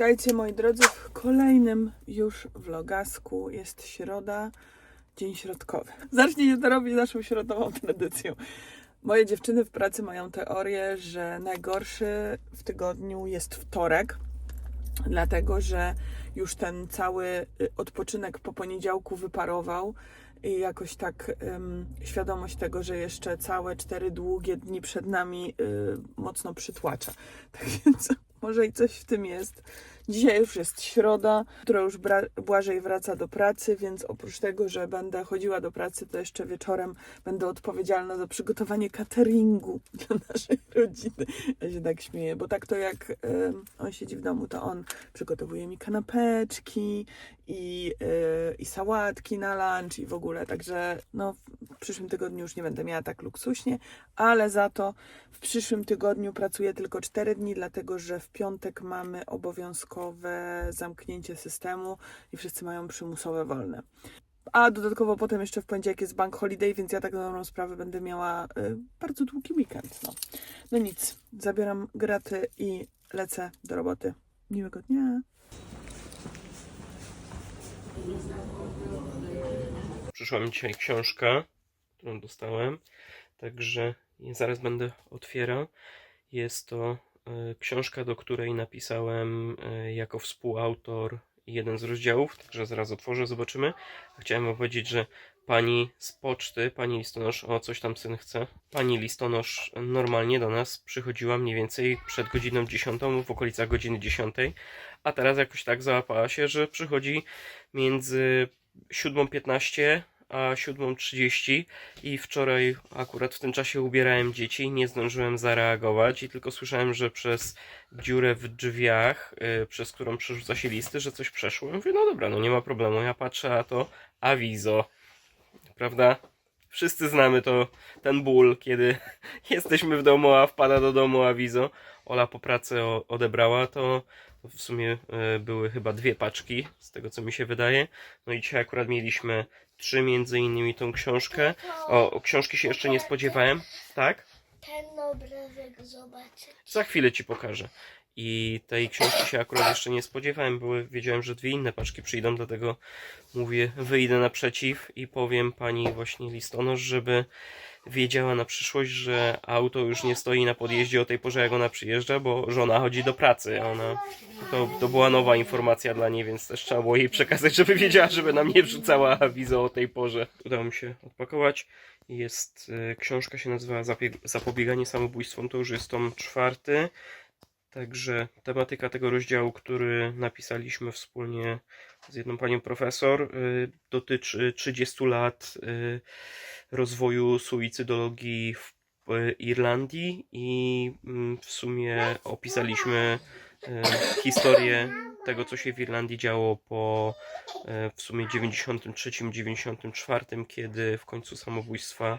Witajcie moi drodzy w kolejnym już vlogasku. Jest środa, dzień środkowy. Zacznijcie to robić naszą środową tradycją. Moje dziewczyny w pracy mają teorię, że najgorszy w tygodniu jest wtorek, dlatego że już ten cały y, odpoczynek po poniedziałku wyparował i jakoś tak świadomość tego, że jeszcze całe cztery długie dni przed nami y, mocno przytłacza. Tak więc może i coś w tym jest. Dzisiaj już jest środa, która już Błażej wraca do pracy, więc oprócz tego, że będę chodziła do pracy, to jeszcze wieczorem będę odpowiedzialna za przygotowanie cateringu dla naszej rodziny. Ja się tak śmieję, bo tak to jak on siedzi w domu, to on przygotowuje mi kanapeczki i, y, i sałatki na lunch i w ogóle. Także no, w przyszłym tygodniu już nie będę miała tak luksuśnie, ale za to w przyszłym tygodniu pracuję tylko 4 dni, dlatego że w piątek mamy zamknięcie systemu i wszyscy mają przymusowe wolne. A dodatkowo potem jeszcze w poniedziałek jest bank holiday, więc ja tak na dobrą sprawę będę miała y, bardzo długi weekend. No. no nic, zabieram graty i lecę do roboty. Miłego dnia. Przyszła mi dzisiaj książka, którą dostałem, także zaraz będę otwierał. Jest to książka, do której napisałem e, jako współautor jeden z rozdziałów, także zaraz otworzę, zobaczymy. Chciałem powiedzieć, że pani z poczty, pani listonosz, o coś tam syn chce, pani listonosz normalnie do nas przychodziła mniej więcej przed godziną 10, w okolicach godziny 10, a teraz jakoś tak załapała się, że przychodzi między 7.15 a 7.30 i wczoraj akurat w tym czasie ubierałem dzieci, nie zdążyłem zareagować i tylko słyszałem, że przez dziurę w drzwiach, y, przez którą przerzuca się listy, że coś przeszło. Mówię, no dobra, no nie ma problemu, ja patrzę, a to awizo, prawda? Wszyscy znamy to, ten ból, kiedy jesteśmy w domu, a wpada do domu awizo. Ola po pracy odebrała to, w sumie e, były chyba dwie paczki, z tego co mi się wydaje. No i dzisiaj akurat mieliśmy trzy, między innymi tą książkę. O, o książki się jeszcze nie spodziewałem, tak? Ten obrazek zobaczyć. Za chwilę ci pokażę. I tej książki się akurat jeszcze nie spodziewałem, były, wiedziałem, że dwie inne paczki przyjdą, dlatego mówię, wyjdę naprzeciw i powiem pani właśnie listonosz, żeby wiedziała na przyszłość, że auto już nie stoi na podjeździe o tej porze, jak ona przyjeżdża, bo żona chodzi do pracy. Ona, to, to była nowa informacja dla niej, więc też trzeba było jej przekazać, żeby wiedziała, żeby nam nie wrzucała awizo o tej porze. Udało mi się odpakować. Jest, e, książka się nazywa Zapobieganie samobójstwom, to już jest tom czwarty. Także tematyka tego rozdziału, który napisaliśmy wspólnie z jedną panią profesor, y, dotyczy 30 lat y, rozwoju suicydologii w y, Irlandii i mm, w sumie opisaliśmy historię tego, co się w Irlandii działo po w sumie 93-94, kiedy w końcu samobójstwa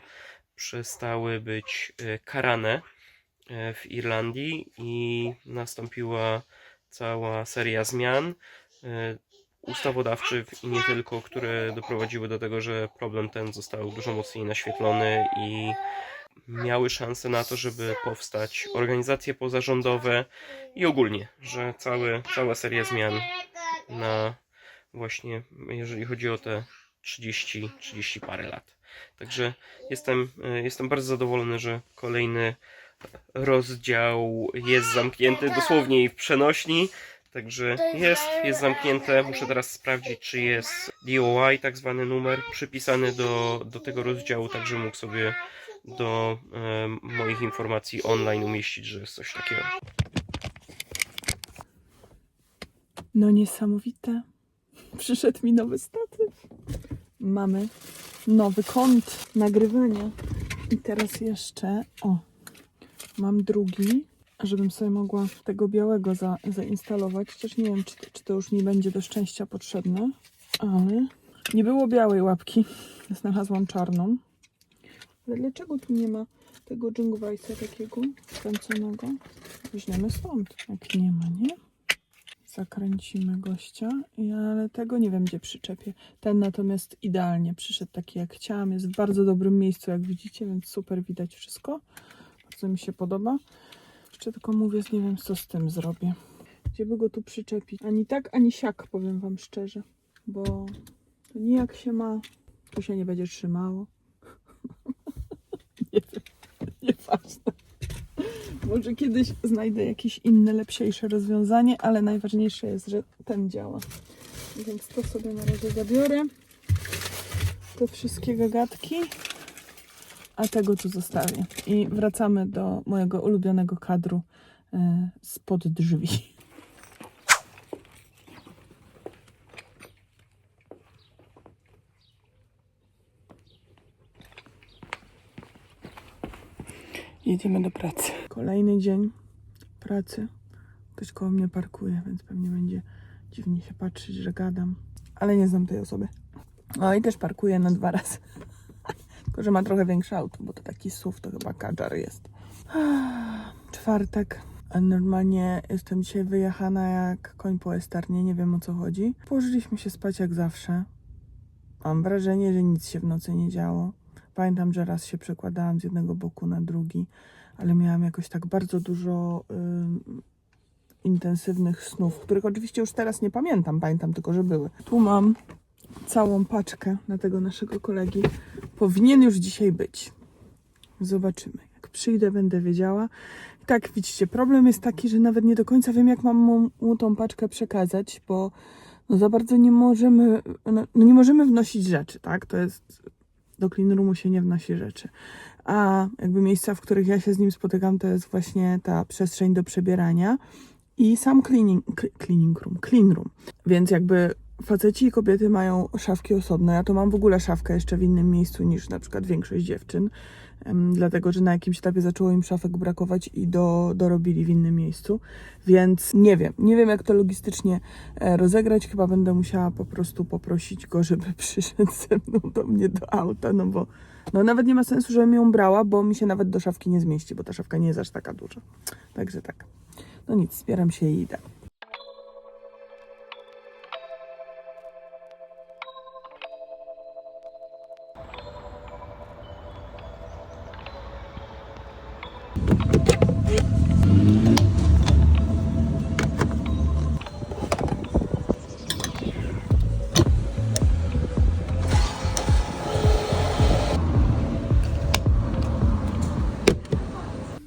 przestały być karane w Irlandii i nastąpiła cała seria zmian e, ustawodawczych i nie tylko, które doprowadziły do tego, że problem ten został dużo mocniej naświetlony i miały szansę na to, żeby powstać organizacje pozarządowe i ogólnie, że cały, cała seria zmian na właśnie, jeżeli chodzi o te 30, 30 parę lat. Także jestem, e, jestem bardzo zadowolony, że kolejny rozdział jest zamknięty dosłownie i w przenośni. Także jest, jest zamknięte. Muszę teraz sprawdzić, czy jest DOI, tak zwany numer, przypisany do, do tego rozdziału, tak że mógł sobie do em, moich informacji online umieścić, że jest coś takiego. No niesamowite. Przyszedł mi nowy statyw. Mamy nowy kąt nagrywania. I teraz jeszcze, o, mam drugi, żebym sobie mogła tego białego za, zainstalować. Chociaż nie wiem, czy, czy to już mi będzie do szczęścia potrzebne, ale nie było białej łapki. Znalazłam czarną. Ale dlaczego tu nie ma tego dżungwajsa takiego kręconego? Weźmiemy stąd, jak nie ma, nie? Zakręcimy gościa, ale tego nie wiem, gdzie przyczepię. Ten natomiast idealnie przyszedł taki, jak chciałam. Jest w bardzo dobrym miejscu, jak widzicie, więc super widać wszystko. Bardzo mi się podoba. Jeszcze tylko mówię, nie wiem, co z tym zrobię. Gdzie by go tu przyczepić? Ani tak, ani siak, powiem wam szczerze. Bo to nijak się ma. Tu się nie będzie trzymało. nie wiem. Nieważne. Może kiedyś znajdę jakieś inne, lepsiejsze rozwiązanie, ale najważniejsze jest, że ten działa. Więc to sobie na razie zabiorę. Te wszystkie gagatki. A tego tu zostawię. I wracamy do mojego ulubionego kadru e, spod drzwi. Jedziemy do pracy. Kolejny dzień pracy. Ktoś koło mnie parkuje, więc pewnie będzie dziwnie się patrzeć, że gadam. Ale nie znam tej osoby. No i też parkuje na dwa razy. Tylko, że ma trochę większe auto, bo to taki SUV, to chyba Kadżar jest. Czwartek. A normalnie jestem dzisiaj wyjechana jak koń po estarnie, nie wiem o co chodzi. Położyliśmy się spać jak zawsze. Mam wrażenie, że nic się w nocy nie działo. Pamiętam, że raz się przekładałam z jednego boku na drugi, ale miałam jakoś tak bardzo dużo ym, intensywnych snów, których oczywiście już teraz nie pamiętam, pamiętam tylko, że były. Tu mam całą paczkę na tego naszego kolegi. Powinien już dzisiaj być. Zobaczymy. Jak przyjdę, będę wiedziała. Tak, widzicie, problem jest taki, że nawet nie do końca wiem, jak mam mu, tą paczkę przekazać, bo no za bardzo nie możemy, no, no nie możemy wnosić rzeczy, tak? To jest, do clean roomu się nie wnosi rzeczy. A jakby miejsca, w których ja się z nim spotykam, to jest właśnie ta przestrzeń do przebierania i sam cleaning, cl- cleaning room, clean room. Więc jakby faceci i kobiety mają szafki osobno. Ja to mam w ogóle szafkę jeszcze w innym miejscu niż na przykład większość dziewczyn, dlatego że na jakimś etapie zaczęło im szafek brakować i do, dorobili w innym miejscu. Więc nie wiem, nie wiem jak to logistycznie e, rozegrać. Chyba będę musiała po prostu poprosić go, żeby przyszedł ze mną do mnie do auta, no bo no nawet nie ma sensu, żebym ją brała, bo mi się nawet do szafki nie zmieści, bo ta szafka nie jest aż taka duża. Także tak. No nic, zbieram się i idę.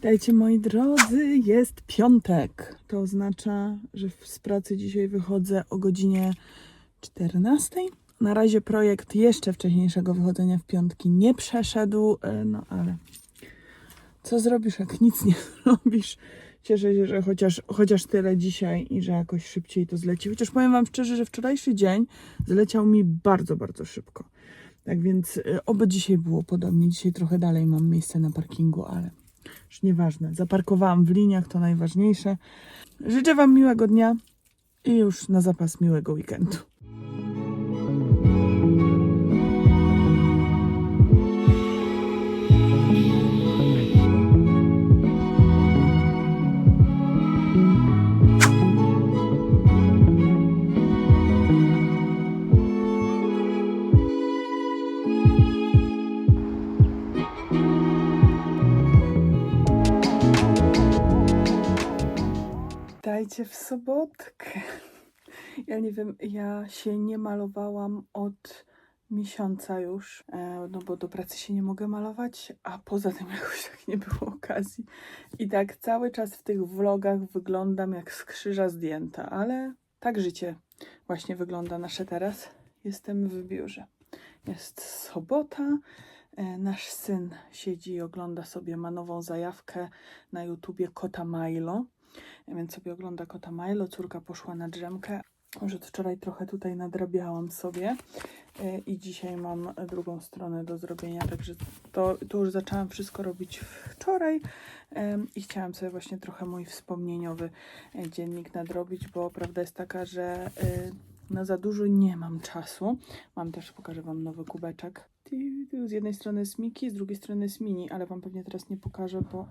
Dajcie moi drodzy, jest piątek. To oznacza, że z pracy dzisiaj wychodzę o godzinie 14. Na razie projekt jeszcze wcześniejszego wychodzenia w piątki nie przeszedł, e, no ale co zrobisz, jak nic nie robisz? Cieszę się, że chociaż, chociaż tyle dzisiaj i że jakoś szybciej to zleci. Chociaż powiem Wam szczerze, że wczorajszy dzień zleciał mi bardzo, bardzo szybko. Tak więc e, oby dzisiaj było podobnie. Dzisiaj trochę dalej mam miejsce na parkingu, ale już nieważne. Zaparkowałam w liniach, to najważniejsze. Życzę Wam miłego dnia i już na zapas miłego weekendu. W sobotkę. Ja nie wiem, ja się nie malowałam od miesiąca już, e, no bo do pracy się nie mogę malować, a poza tym jakoś tak nie było okazji. I tak cały czas w tych vlogach wyglądam jak z krzyża zdjęta, ale tak życie właśnie wygląda nasze teraz. Jestem w biurze. Jest sobota. E, Nasz syn siedzi i ogląda sobie ma nową zajawkę na YouTubie Kota Milo. Więc sobie ogląda Kota Milo. Córka poszła na drzemkę. Od wczoraj trochę tutaj nadrabiałam sobie e, i dzisiaj mam drugą stronę do zrobienia, także to, to już zaczęłam wszystko robić wczoraj i chciałam sobie właśnie trochę mój wspomnieniowy e, dziennik nadrobić, bo prawda jest taka, że e, na za dużo nie mam czasu. Mam też, pokażę Wam nowy kubeczek. Z jednej strony jest Miki, z drugiej strony jest Mini, ale Wam pewnie teraz nie pokażę, bo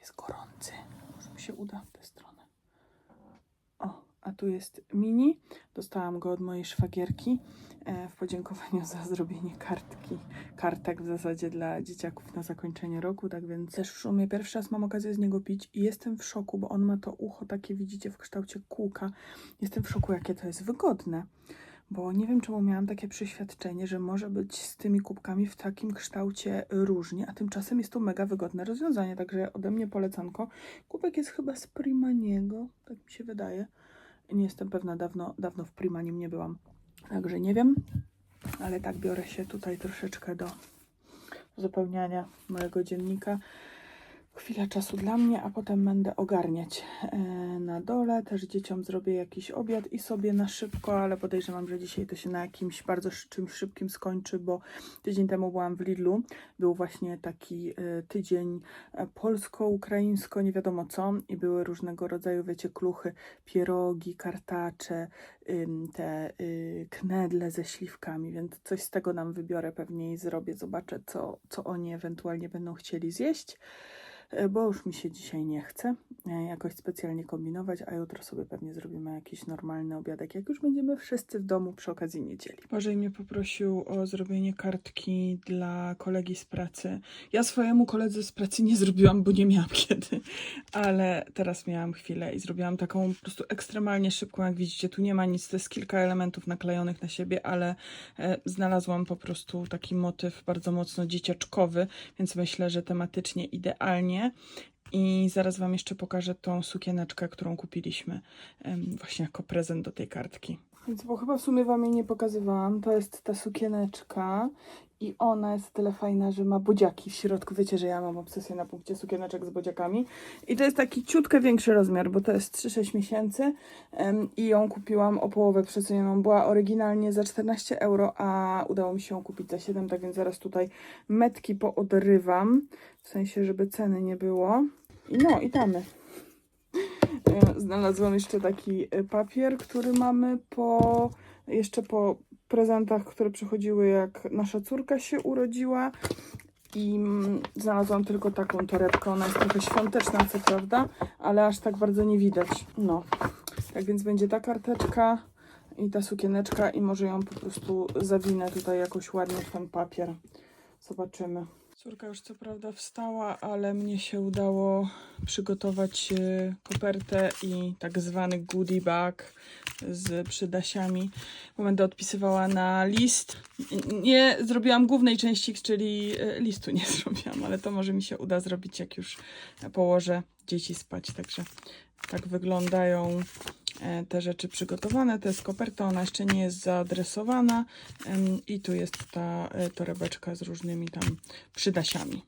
jest gorący. Się uda w tę stronę. O, a tu jest mini. Dostałam go od mojej szwagierki e, w podziękowaniu za zrobienie kartki, kartek w zasadzie dla dzieciaków na zakończenie roku, tak więc też w sumie pierwszy raz mam okazję z niego pić i jestem w szoku, bo on ma to ucho takie, widzicie, w kształcie kółka. Jestem w szoku, jakie to jest wygodne, bo nie wiem, czemu miałam takie przeświadczenie, że może być z tymi kubkami w takim kształcie różnie, a tymczasem jest to mega wygodne rozwiązanie, także ode mnie polecanko. Kubek jest chyba z Primaniego, tak mi się wydaje. Nie jestem pewna, dawno, dawno w Primanim nie byłam, także nie wiem, ale tak biorę się tutaj troszeczkę do uzupełniania mojego dziennika. Chwila czasu dla mnie, a potem będę ogarniać e, na dole. Też dzieciom zrobię jakiś obiad i sobie na szybko, ale podejrzewam, że dzisiaj to się na jakimś bardzo czymś szybkim skończy, bo tydzień temu byłam w Lidlu. Był właśnie taki e, tydzień e, polsko-ukraińsko, nie wiadomo co, i były różnego rodzaju, wiecie, kluchy, pierogi, kartacze, te y, knedle ze śliwkami, więc coś z tego nam wybiorę pewnie i zrobię. Zobaczę, co, co oni ewentualnie będą chcieli zjeść, bo już mi się dzisiaj nie chce e, jakoś specjalnie kombinować, a jutro sobie pewnie zrobimy jakiś normalny obiadek, jak już będziemy wszyscy w domu przy okazji niedzieli. Bożej mnie poprosił o zrobienie kartki dla kolegi z pracy. Ja swojemu koledze z pracy nie zrobiłam, bo nie miałam kiedy, ale teraz miałam chwilę i zrobiłam taką po prostu ekstremalnie szybką, jak widzicie, tu nie ma nic, to jest kilka elementów naklejonych na siebie, ale e, znalazłam po prostu taki motyw bardzo mocno dzieciaczkowy, więc myślę, że tematycznie idealnie. I zaraz Wam jeszcze pokażę tą sukieneczkę, którą kupiliśmy właśnie jako prezent do tej kartki. Więc bo chyba w sumie Wam jej nie pokazywałam, to jest ta sukieneczka i ona jest tyle fajna, że ma bodziaki w środku. Wiecie, że ja mam obsesję na punkcie sukieneczek z bodziakami. I to jest taki ciutkę większy rozmiar, bo to jest 3-6 miesięcy em, i ją kupiłam o połowę przecenioną. Była oryginalnie za 14 euro, a udało mi się ją kupić za 7, tak więc zaraz tutaj metki poodrywam, w sensie, żeby ceny nie było. I no, i damy. E, Znalazłam jeszcze taki e, papier, który mamy po jeszcze po prezentach, które przychodziły jak nasza córka się urodziła. I mm, znalazłam tylko taką torebkę. Ona jest trochę świąteczna, co prawda, ale aż tak bardzo nie widać. No, tak więc będzie ta karteczka i ta sukieneczka i może ją po prostu zawinę tutaj jakoś ładnie w ten papier. Zobaczymy. Córka już co prawda wstała, ale mnie się udało przygotować e, kopertę i tak zwany goodie bag z przydasiami, bo będę odpisywała na list. Nie zrobiłam głównej części, czyli e, listu nie zrobiłam, ale to może mi się uda zrobić, jak już położę dzieci spać. Także tak wyglądają e, te rzeczy przygotowane. To jest koperta, ona jeszcze nie jest zaadresowana. I tu jest ta e, torebeczka z różnymi tam przydasiami.